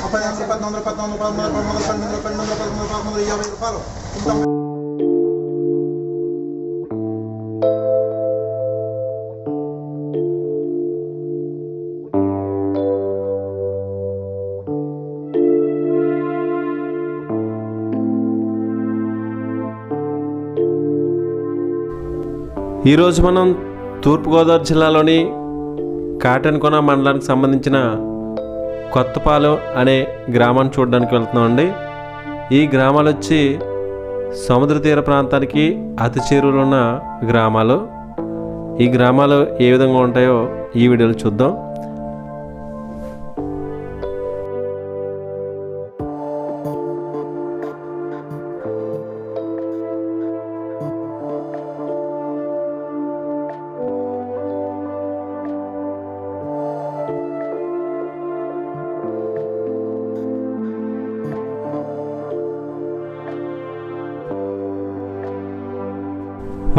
ముప్పై నాలుగు పద్నాలుగు పద్నాలుగు పదమూడు పదమూడు పన్నెండు పన్నెండు పదమూడు పదమూడు యాభై రూపాయలు ఈరోజు మనం తూర్పుగోదావరి జిల్లాలోని కాటన్కొన మండలానికి సంబంధించిన కొత్తపాలెం అనే గ్రామాన్ని చూడడానికి వెళ్తున్నామండి. ఈ గ్రామాలు వచ్చి సముద్ర తీర ప్రాంతానికి అతి చేరువలో ఉన్న గ్రామాలు. ఈ గ్రామాలు ఏ విధంగా ఉంటాయో ఈ వీడియోలో చూద్దాం.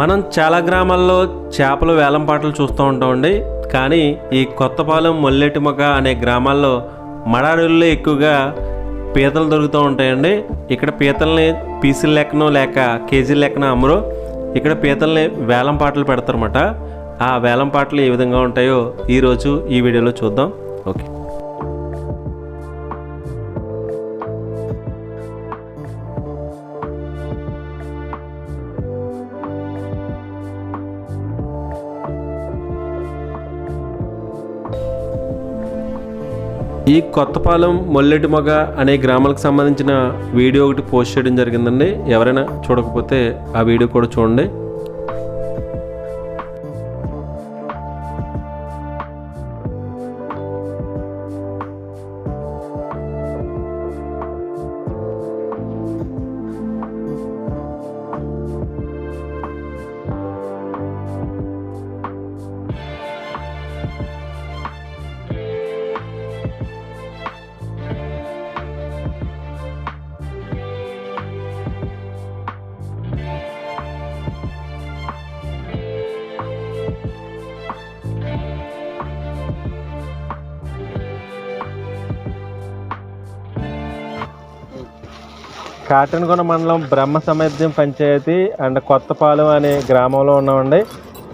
మనం చాలా గ్రామాల్లో చేపల వేలం పాటలు చూస్తూ ఉంటామండి. కానీ ఈ కొత్తపాలెం మొల్లెటిమక అనే గ్రామాల్లో మడారుల్లో ఎక్కువగా పీతలు దొరుకుతూ ఉంటాయండి. ఇక్కడ పీతల్ని పీసుల లెక్కనో లేక కేజీల లెక్కన అమ్మరు. ఇక్కడ పీతల్ని వేలం పాటలు పెడతారన్నమాట. ఆ వేలం పాటలు ఏ విధంగా ఉంటాయో ఈరోజు ఈ వీడియోలో చూద్దాం. ఓకే. ఈ కొత్తపాలెం మొల్లెటిమొగ అనే గ్రామాలకు సంబంధించిన వీడియో ఒకటి పోస్ట్ చేయడం జరిగిందండి. ఎవరైనా చూడకపోతే ఆ వీడియో కూడా చూడండి. కాటన్గొండ మండలం బ్రహ్మ సమైద్యం పంచాయతీ అండ్ కొత్తపాలెం అనే గ్రామంలో ఉన్నామండి.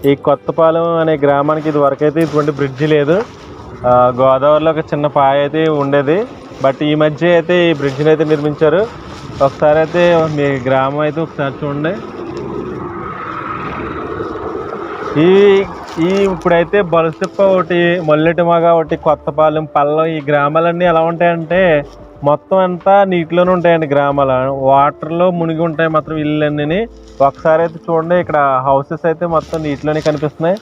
ఈ కొత్తపాలెం అనే గ్రామానికి ఇది వరకైతే ఇటువంటి బ్రిడ్జి లేదు. గోదావరిలో ఒక చిన్న పాయ అయితే ఉండేది. బట్ ఈ మధ్య అయితే ఈ బ్రిడ్జిని అయితే నిర్మించారు. ఒకసారి అయితే మీ గ్రామం అయితే ఒకసారి చూడండి. ఈ ఈ ఇప్పుడైతే బొలసిప్ప ఒకటి మొల్లెటిమగ ఒకటి కొత్తపాలెం పల్లం ఈ గ్రామాలన్నీ ఎలా ఉంటాయంటే మొత్తం అంతా నీటిలోనే ఉంటాయండి గ్రామాలు. వాటర్లో మునిగి ఉంటాయి మాత్రం ఇల్లు అన్నీ ఒకసారి అయితే చూడండి ఇక్కడ హౌసెస్ అయితే మొత్తం నీటిలోనే కనిపిస్తున్నాయి.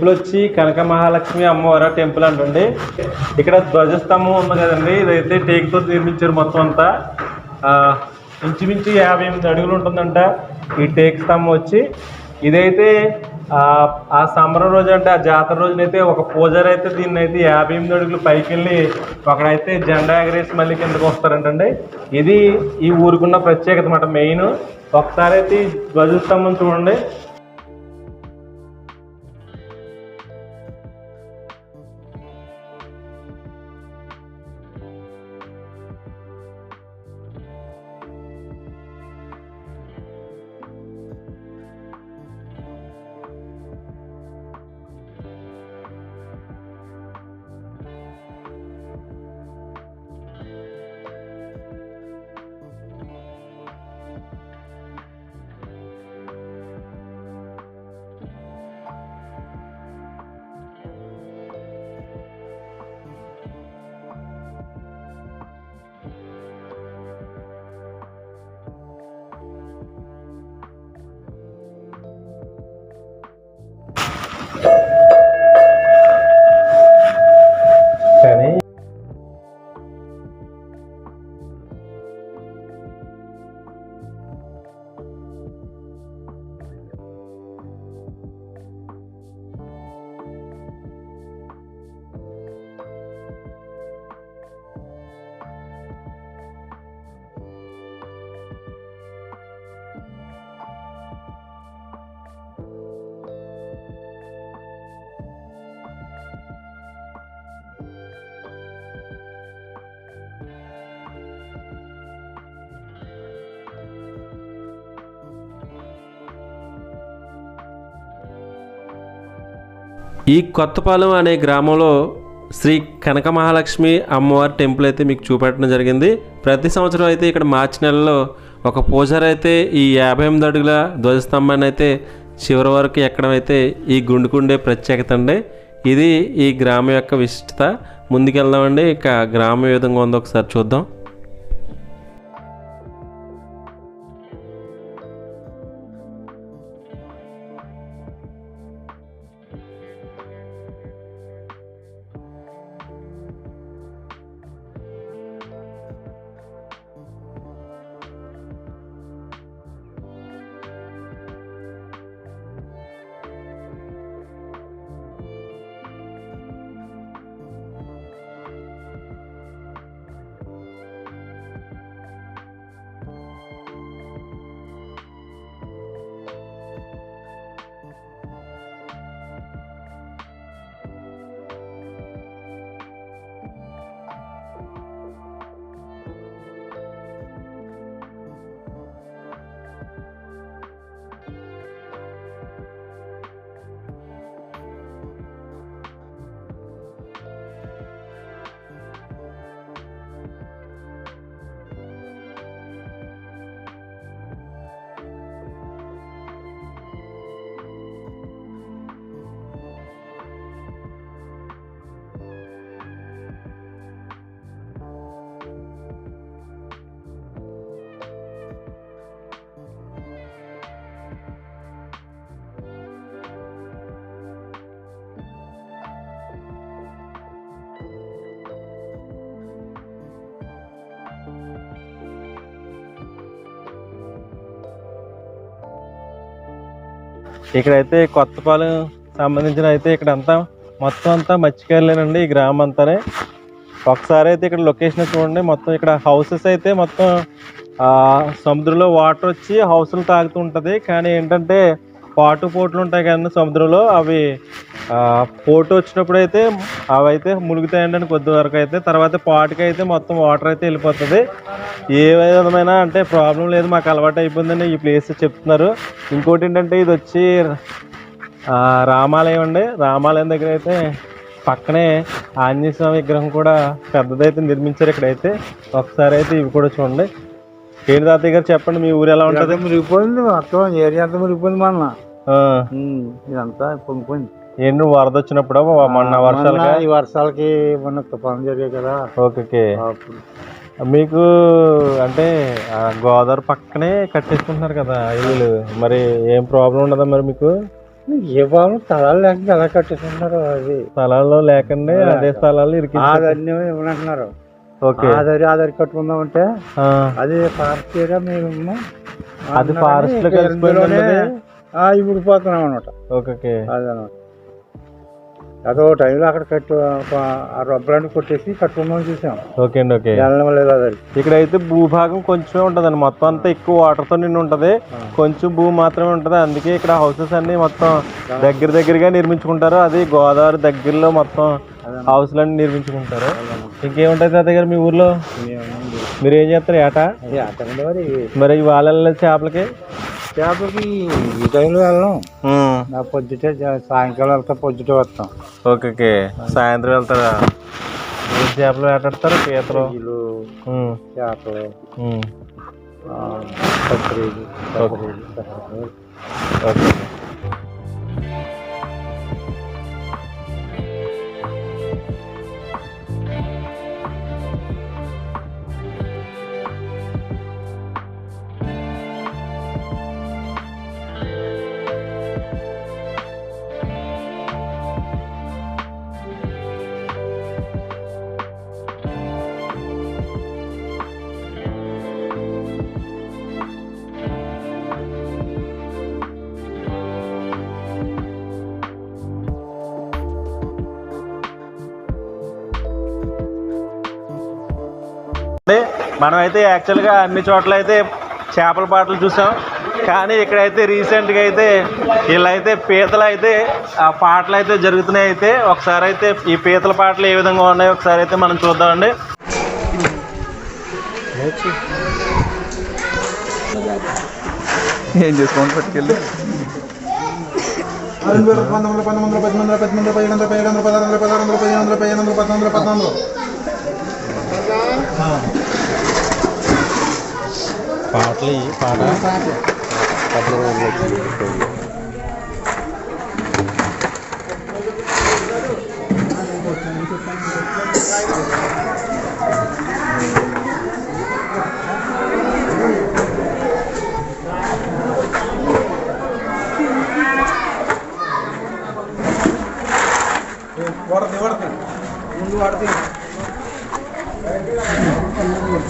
టెంపుల్ వచ్చి కనక మహాలక్ష్మి అమ్మవారి టెంపుల్ అంటండి. ఇక్కడ ధ్వజస్తంభం ఉంది కదండి ఇదైతే టేకుతో నిర్మించారు మొత్తం అంతా. ఇంచుమించు యాభై ఎనిమిది అడుగులు ఉంటుందంట ఈ టేక్ స్తంభం వచ్చి. ఇదైతే ఆ, సంబరం రోజు అంటే ఆ జాతర రోజునైతే ఒక పూజారి అయితే దీన్ని అయితే యాభై ఎనిమిది అడుగులు పైకి వెళ్ళి అక్కడైతే జెండా ఎగరేసి మళ్ళీ కిందకు వస్తారంటండి. ఇది ఈ ఊరికున్న ప్రత్యేకత మాట మెయిన్. ఒకసారి అయితే ఈ ధ్వజస్తంభం చూడండి. ఈ కొత్తపాలెం అనే గ్రామంలో శ్రీ కనక మహాలక్ష్మి అమ్మవారి టెంపుల్ అయితే మీకు చూపెట్టడం జరిగింది. ప్రతి సంవత్సరం అయితే ఇక్కడ మార్చి నెలలో ఒక పూజారి అయితే ఈ యాభై ఎనిమిది అడుగుల ధ్వజస్తంభాన్ని అయితే చివరి వరకు ఎక్కడం అయితే ఈ గుండుకుండే ప్రత్యేకత అండి. ఇది ఈ గ్రామం యొక్క విశిష్టత. ముందుకెళ్దామండి. ఇక గ్రామం ఏ విధంగా ఉందో ఒకసారి చూద్దాం. ఇక్కడైతే కొత్తపాలెం సంబంధించిన అయితే ఇక్కడ అంతా మొత్తం అంతా మత్స్యకారులేనండి ఈ గ్రామం అంతానే ఒకసారి అయితే ఇక్కడ లొకేషన్ చూడండి మొత్తం ఇక్కడ హౌసెస్ అయితే మొత్తం సముద్రంలో వాటర్ వచ్చి హౌసులు తాగుతూ ఉంటుంది. కానీ ఏంటంటే పాటు పోట్లు ఉంటాయి కానీ సముద్రంలో అవి పోటు వచ్చినప్పుడు అయితే అవి అయితే మునుగుతాయండి కొద్ది వరకు అయితే తర్వాత పాటుకి అయితే మొత్తం వాటర్ అయితే వెళ్ళిపోతుంది. ఏ విధమైన అంటే ప్రాబ్లం లేదు మాకు అలవాటు అయిపోయిందని ఈ ప్లేస్ చెప్తున్నారు. ఇంకోటి ఏంటంటే ఇది వచ్చి రామాలయం అండి. రామాలయం దగ్గర అయితే పక్కనే ఆంజనేయ స్వామి విగ్రహం కూడా పెద్దదైతే నిర్మించారు ఇక్కడైతే. ఒకసారి అయితే ఇవి కూడా చూడండి. ఏంటి తాతయ్య గారు చెప్పండి మీ ఊరు ఎలా ఉంటుంది? మురిగిపోయింది మొత్తం ఏరియా అంతా మురిగిపోయింది మొన్న. ఆ, ఇదంతా పొంగిపోయింది. ఏంటి వరద వచ్చినప్పుడు మొన్న వర్షాలుగా మొన్న ఈ వర్షాలకి మొన్న తుఫాను జరిగాయి కదా. ఓకే మీకు అంటే గోదావరి పక్కనే కట్టేసుకుంటున్నారు కదా ఇల్లు మరి ఏం ప్రాబ్లం ఉండదా మరి మీకు? ఏ బాబు స్థలాలు లేకుండా ఎలా కట్టేస్తున్నారు అది. స్థలాల్లో లేకండి అదే స్థలాల్లో ఇరికి ఆదరణ ఇవ్వనంటున్నారు. ఓకే. ఆధారి ఆధారి కట్టుకుందాం అంటే అది ఫారెస్ట్ ఏరియా మేము. అది ఫారెస్ట్లో అన్నది? ఆ, ఇమిడిపోతున్నాం అనమాట ఓకే ఓకే. అదనమాట అదో టైంలో అక్కడ కట్టు ఆ రబ్బరాన్ని కొట్టేసి కట్టుకుందాం చూసాం. ఓకే అండి ఓకే. అది ఇక్కడైతే భూభాగం కొంచెమే ఉంటదండి. మొత్తం అంతా ఎక్కువ వాటర్తో నిండి ఉంటది. కొంచెం భూ మాత్రమే ఉంటది. అందుకే ఇక్కడ హౌసెస్ అన్ని మొత్తం దగ్గర దగ్గరగా నిర్మించుకుంటారు. అది గోదావరి దగ్గరలో మొత్తం హౌస్లు అన్ని నిర్మించుకుంటారు. ఇంకేముంటది తాతయ్య గారు మీ ఊర్లో? మీరు ఏం చేస్తారు ఏటా? మరి. వాళ్ళ చేపలకి? చేపలకి ఈ టైంలో వెళ్ళాం నా పొద్దుటే సాయంకాలం వెళ్తా పొద్దుటే వస్తాం. Okay okay. సాయంత్రం వెళ్తారా? చేపలు వేటాడతారు పీతలు? చేపలు. ఓకే. మనమైతే యాక్చువల్గా అన్ని చోట్ల అయితే చేపల పాటలు చూసాం కానీ ఇక్కడైతే రీసెంట్గా అయితే వీళ్ళైతే పీతలు అయితే ఆ పాటలు అయితే జరుగుతున్నాయి అయితే ఒకసారి అయితే ఈ పీతల పాటలు ఏ విధంగా ఉన్నాయో ఒకసారి అయితే మనం చూద్దామండి ఏం చేసుకోండి పట్టుకెళ్ళి పంతొమ్మిది పంతొమ్మిది పదిహేను వందల పదిహేడు వందల పదహారు వందల పదహారు వందల పదిహేను వందల పదిహేను వందల పద్నాలుగు పద్నాలుగు పాటలు ఇవి, పాట వాడతాయి వాడతాయి ముందు వాడతాయి ఆ పంతొమ్మిది పద్దెనిమిది పద్దెనిమిది పదిహేడు వందల పదిహేడు వందల పదహారు వందల పదహారు వందల పదిహేను వందల పదిహేను వందల పద్నాలుగు వందల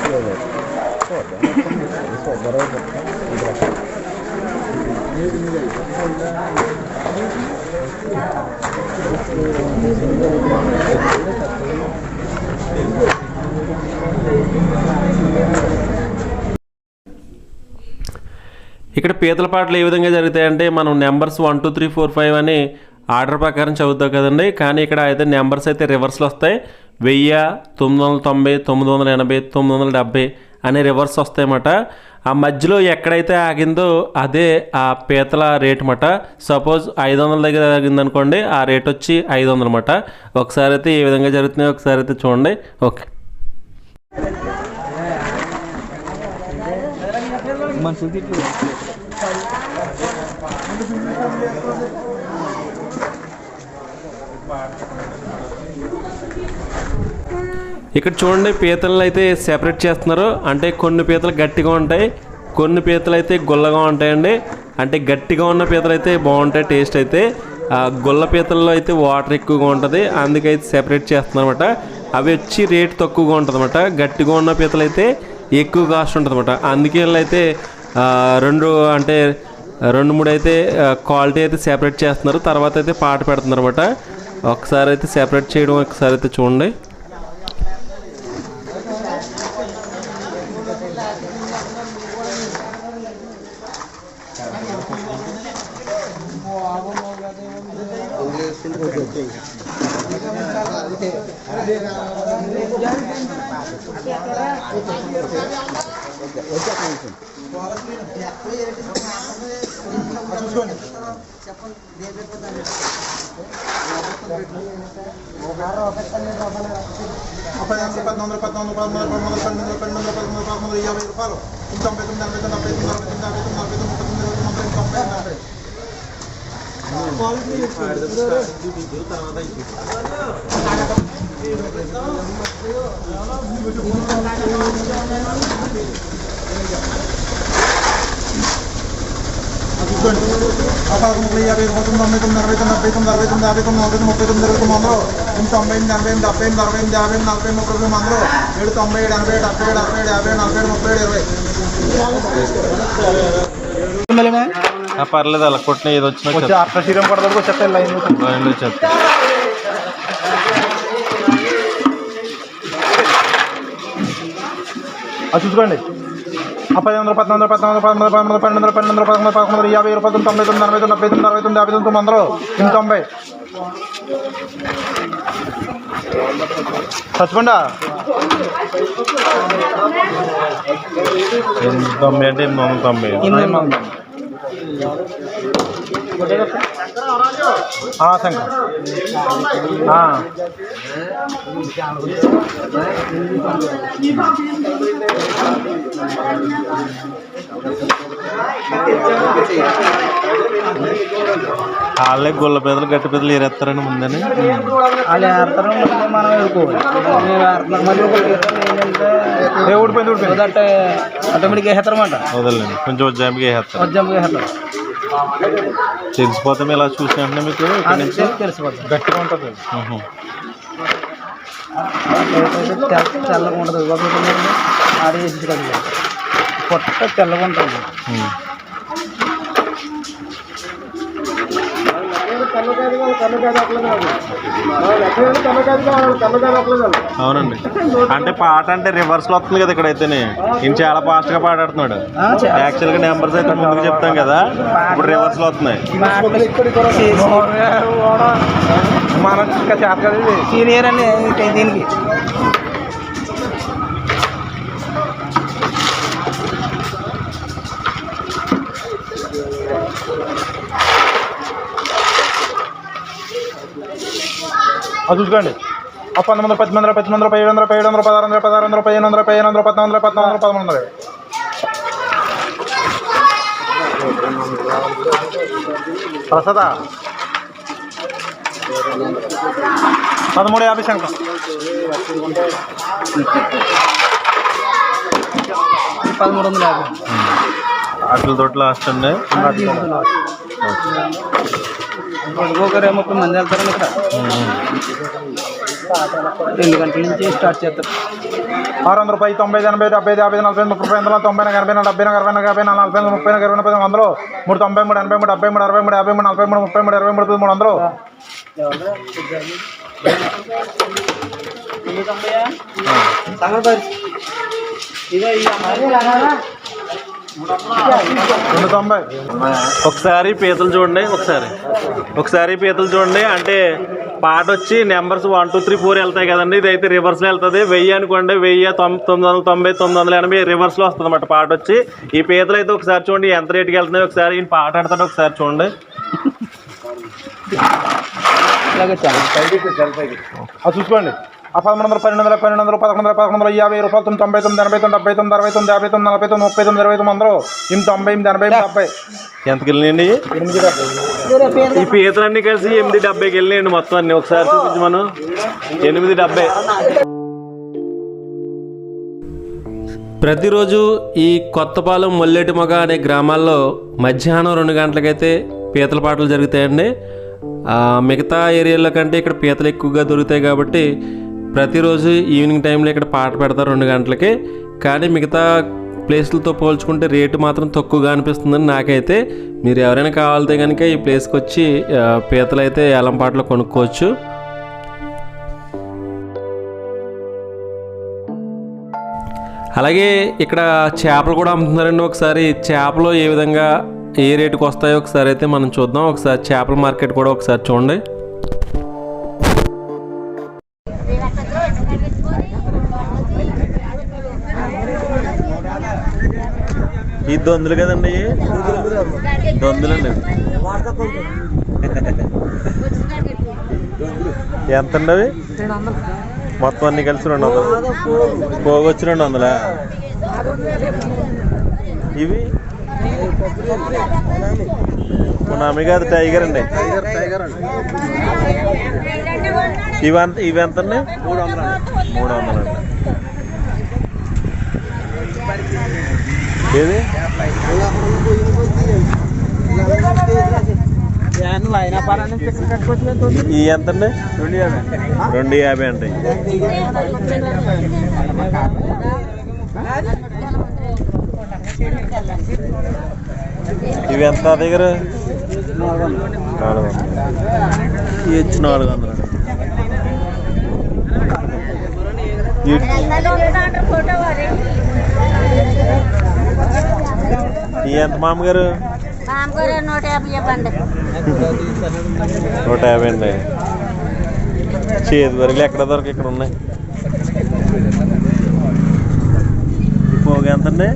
ఇక్కడ పీతల పాటలు ఏ విధంగా జరుగుతాయంటే మనం numbers one two three four five అని ఆర్డర్ ప్రకారం చదువుతాం కదండి. కానీ ఇక్కడ అయితే నెంబర్స్ అయితే రివర్స్లో వస్తాయి. వెయ్యి తొమ్మిది వందల తొంభై తొమ్మిది వందల ఎనభై తొమ్మిది వందల డెబ్బై అనే రివర్స్ వస్తాయన్నమాట. ఆ మధ్యలో ఎక్కడైతే ఆగిందో అదే ఆ పీతల రేట్ అన్నమాట. సపోజ్ ఐదు వందల దగ్గర ఆగిందనుకోండి ఆ రేట్ వచ్చి ఐదు వందలు అనమాట ఒకసారి అయితే ఏ విధంగా జరుగుతున్నాయో ఒకసారి అయితే చూడండి. ఓకే. ఇక్కడ చూడండి పీతలను అయితే సెపరేట్ చేస్తున్నారు. అంటే కొన్ని పీతలు గట్టిగా ఉంటాయి కొన్ని పీతలు అయితే గుల్లగా ఉంటాయండి. అంటే గట్టిగా ఉన్న పీతలు అయితే బాగుంటాయి టేస్ట్ అయితే. గుల్ల పీతల్లో అయితే వాటర్ ఎక్కువగా ఉంటుంది. అందుకైతే సెపరేట్ చేస్తున్నారన్నమాట. అవి వచ్చి రేట్ తక్కువగా ఉంటుందన్నమాట. గట్టిగా ఉన్న పీతలు అయితే ఎక్కువ కాస్ట్ ఉంటుంది అనమాట అందుకే అయితే రెండు అంటే రెండు మూడు అయితే క్వాలిటీ అయితే సెపరేట్ చేస్తున్నారు. తర్వాత అయితే పాట పెడుతున్నారు అనమాట ఒకసారి అయితే సెపరేట్ చేయడం ఒకసారి అయితే చూడండి. ముప్పై ఆ పదకొండు ముప్పై యాభై ఇరవై తొమ్మిది తొంభై తొమ్మిది అరవై తొమ్మిది డెబ్బై తొమ్మిది అరవై తొమ్మిది యాభై తొమ్మిది నలభై తొమ్మిది ముప్పై తొమ్మిది ఇరవై తొమ్మిది వందలు ఎనిమిది తొంభై ఎనిమిది ఎనభై ఎనిమిది డెబ్బై ఎనిమిది అరవై ఎనిమిది యాభై ఎనిమిది నలభై ముప్పై తొమ్మిది వందలు ఏడు తొంభై ఏడు ఎనభై ఏడు డెబ్బై ఏడు అరవై ఏడు యాభై నలభై ఏడు ముప్పై ఏడు ఇరవై. ఆ, పర్లేదు అలా కొట్టిన ఏది వచ్చినా వచ్చి అట్లా శ్రీరం లైన్ అది చూసుకోండి. ఆ పది వందల పద్నాలుగు వందల పన్నెండు వందల పదమూడు పదకొండు యాభై ఇరవై తొమ్మిది తొంభై తొమ్మిది అరవై తొమ్మిది డెబ్బై తొమ్మిది అరవై తొమ్మిది యాభై తొమ్మిది తొమ్మిది వందలు ఎనిమిది తొంభై ఎనిమిది తొంభై అంటే ఎనిమిది వందల తొంభై శంకర్ వాళ్ళే గుల్ల పెదలు గట్టి పెదలు ఏరేస్తారని ముందని వాళ్ళు ఏడతారు ముందు మనం ఎదుర్కోవాలి మేము ఏడుతున్నాం మళ్ళీ ఒకటి ఏంటంటే ఏ ఊడిపోయింది ఊడిపోయింది మొదట ఆటోమేటిక్గా వేసేస్తారన్నమాట వదలండి కొంచెం ఉజ్జాంపిగా వేస్తారు వజ్జంగా వేసేస్తారు తెలిసిపోతే ఇలా చూసినట్టు మీకు ఇక్కడ నుంచి తెలిసిపోతుంది గట్టిగా ఉంటుంది తెల్లగా ఉంటుంది వేసి పొట్ట తెల్లగా ఉంటుంది అవునండి. అంటే పాట అంటే రివర్స్లో వస్తుంది కదా ఇక్కడైతేనే. ఈయన చాలా ఫాస్ట్గా పాడాడుతున్నాడు. యాక్చువల్గా నెంబర్స్ అయితే ముందుకు చెప్తాం కదా. ఇప్పుడు రివర్స్లో వస్తున్నాయి. సీనియర్ అని దీనికి. అది చూసుకోండి. ఆ పంతొమ్మిది వందల పద్దెనిమిది వందల పద్దెనిమిది వందల ఏడు వందల ఏడు వందల పదహారు వందల పదహారు వందల పదిహేను వందల పదిహేను వందల పద్నాలుగు వందల పద్నాలుగు వందల పదమూడు వందల ప్రసాద. పదమూడు యాభై శంకం పదమూడు వందల యాభై. అట్ల తోటి లాస్ట్ అండి. ఒకరు ముప్పై మంది వెళ్తారండి ఇక్కడ రెండు గంటల నుంచి స్టార్ట్ చేస్తారు. ఆరు వందల రూపాయలు తొంభై ఎనభై డెబ్బై ఐదు యాభై నలభై ముప్పై ఐదు, తొంభై నాలుగు, ఎనభై నాలుగు, డెబ్బై నాలుగు, అరవై నాలుగు, యాభై నాలుగు, నలభై ముప్పై నాలుగు, ఇరవై నాలుగు, వందలు. మూడు తొంభై మూడు ఎనభై మూడు డెబ్బై మూడు అరవై మూడు యాభై మూడు నలభై మూడు ముప్పై మూడు ఇరవై మూడు మూడు వందలు. రెండు తొంభై. ఒకసారి పీతలు చూడండి ఒకసారి. ఒకసారి పీతలు చూడండి అంటే పాట వచ్చి numbers one two three four వెళ్తాయి కదండి. ఇదైతే రివర్స్లో వెళ్తుంది. వెయ్యి అనుకోండి వెయ్యి తొమ్ తొమ్మిది వందల తొంభై తొమ్మిది వందల ఎనభై రివర్స్లో వస్తుంది అన్నమాట పాట వచ్చి. ఈ పీతలు అయితే ఒకసారి చూడండి ఎంత రేటుకి వెళ్తున్నాయి ఒకసారి. ఈయన పాట ఆడతాడు ఒకసారి చూడండి. చూసుకోండి. ఆ పదమూడు వందల పన్నెండు వందల పన్నెండు వందల పదకొండు వందల పదకొండు వందల యాభై రూపాయలు తొమ్మిది తొంభై తొమ్మిది ఎనభై తొమ్మిది డెబ్బై తొమ్మిది అరవై తొమ్మిది యాభై తొమ్మిది నలభై తొమ్మిది ముప్పై తొమ్మిది ఇరవై తొమ్మిది వందలు. ఎనిమిది తొంభై ఎనిమిది ఎనభై ఎనిమిది డెబ్బై ఎంతకి వెళ్ళినాయండి? ఎనిమిది డెబ్బై. ఈ పీతలన్నీ కలిసి ఎనిమిది డెబ్బైకి వెళ్ళినాయండి మొత్తం అన్ని. ఒకసారి చూపించి మనం. ఎనిమిది డెబ్బై. ప్రతిరోజు ఈ కొత్తపాలెం మొల్లేటి మొగ అనే గ్రామాల్లో మధ్యాహ్నం రెండు గంటలకైతే పీతల పాటలు జరుగుతాయండి. ఆ, మిగతా ఏరియాలో కంటే ఇక్కడ పీతలు ఎక్కువగా దొరుకుతాయి కాబట్టి ప్రతిరోజు ఈవినింగ్ టైంలో ఇక్కడ పాట పెడతారు రెండు గంటలకి. కానీ మిగతా ప్లేస్లతో పోల్చుకుంటే రేటు మాత్రం తక్కువగా అనిపిస్తుందని నాకైతే. మీరు ఎవరైనా కావాలితే కనుక ఈ ప్లేస్కి వచ్చి పీతలు అయితే ఏలం పాటలు కొనుక్కోవచ్చు. అలాగే ఇక్కడ చేపలు కూడా అమ్ముతున్నారండి ఒకసారి. చేపలు ఏ విధంగా ఏ రేటుకి వస్తాయో ఒకసారి అయితే మనం చూద్దాం. ఒకసారి చేపల మార్కెట్ కూడా ఒకసారి చూడండి. దొందులు కదండి? దొందులండి ఎంత అండి అవి మొత్తం అన్ని కలిసి రెండు వందలు. పోగొచ్చి రెండు వందలా? ఇవి? పునామి కాదు టైగర్ అండి. ఇవంత ఇవి ఎంత అండి మూడు వందలు మూడు వందలు అండి. ఏది? ఈ ఎంత అండి రెండు యాభై అండి. ఇవి ఎంత దగ్గర? నాలుగు వందలు. ఇవి వచ్చి నాలుగు వందలు. అండి. ఎంత మామగారు? నూట యాభై అండి. చేతి వరకులు ఎక్కడ దొరక ఇక్కడ ఉన్నాయి? పోగు ఎంత అండి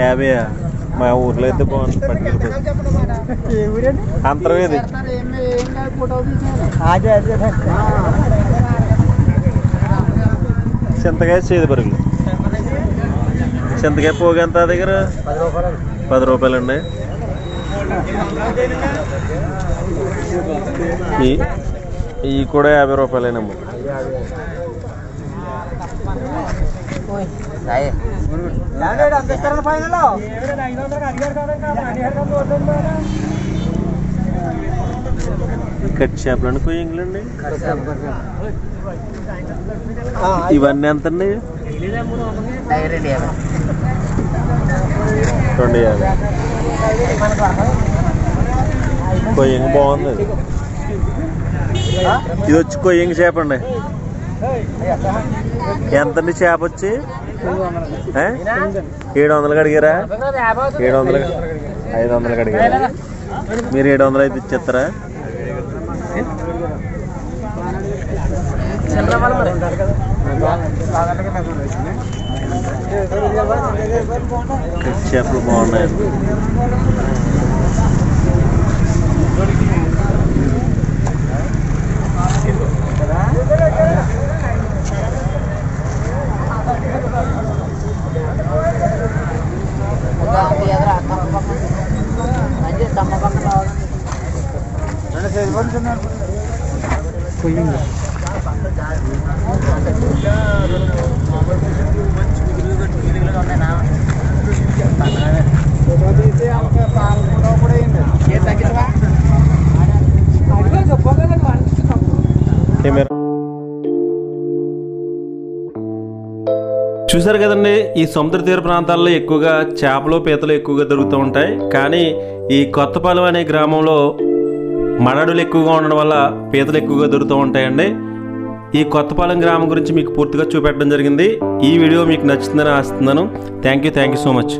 యాభై మా ఊర్లో అయితే బాగుంది పట్టుకెళ్ళిపోతుంది అంతరం ఏది చింతకాయ చేతి పరుగులు చింతకాయ పోగు ఎంత దగ్గర? పది రూపాయలు అండి ఈ కూడా యాభై రూపాయలేనమ్మా. కట్ చేపలు అండి కొయ్యంగులండి. ఇవన్నీ ఎంత అండి రెండు యాభై. కొయ్యంగి బాగుంది ఇది. వచ్చి కొయ్యంగి చేప అండి. ఎంతండి చేప వచ్చి? ఏడు వందలకి అడిగారా? ఏడు వందలు. ఐదు వందలకి అడిగారా? మీరు ఏడు వందలు అయితే ఇచ్చేస్తారా? చేపలు బాగున్నాయి కెమెరా చూసారు కదండి ఈ సముద్ర తీర ప్రాంతాల్లో ఎక్కువగా చేపలు పీతలు ఎక్కువగా దొరుకుతూ ఉంటాయి. కానీ ఈ కొత్తపాలెం అనే గ్రామంలో మడడులు ఎక్కువగా ఉండడం వల్ల పీతలు ఎక్కువగా దొరుకుతూ ఉంటాయండి. ఈ కొత్తపాలెం గ్రామం గురించి మీకు పూర్తిగా చూపెట్టడం జరిగింది. ఈ వీడియో మీకు నచ్చుతుందని ఆశిస్తున్నాను. Thank you thank you so much